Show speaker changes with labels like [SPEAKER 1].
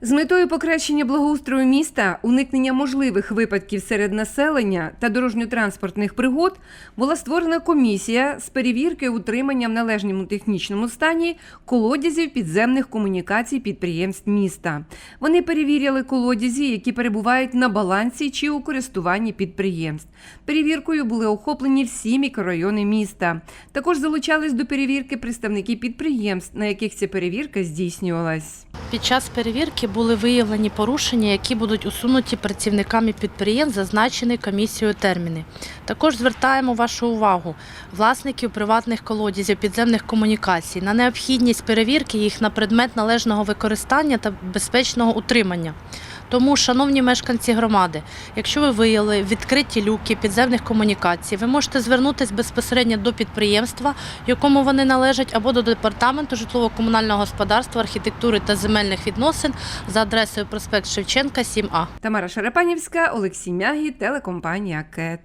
[SPEAKER 1] З метою покращення благоустрою міста, уникнення можливих випадків серед населення та дорожньо-транспортних пригод була створена комісія з перевірки утримання в належному технічному стані колодязів підземних комунікацій підприємств міста. Вони перевіряли колодязі, які перебувають на балансі чи у користуванні підприємств. Перевіркою були охоплені всі мікрорайони міста. Також залучались до перевірки представники підприємств, на яких ця перевірка здійснювалась.
[SPEAKER 2] Під час перевірки були виявлені порушення, які будуть усунуті працівниками підприємств, зазначені комісією терміни. Також звертаємо вашу увагу власників приватних колодязів підземних комунікацій на необхідність перевірки їх на предмет належного використання та безпечного утримання. Тому, шановні мешканці громади, якщо ви виявили відкриті люки підземних комунікацій, ви можете звернутися безпосередньо до підприємства, якому вони належать, або до департаменту житлово-комунального господарства, архітектури та земельних відносин за адресою проспект Шевченка, 7А.
[SPEAKER 1] Тамара Шарапанівська, Олексій Мягі, телекомпанія КЕТ.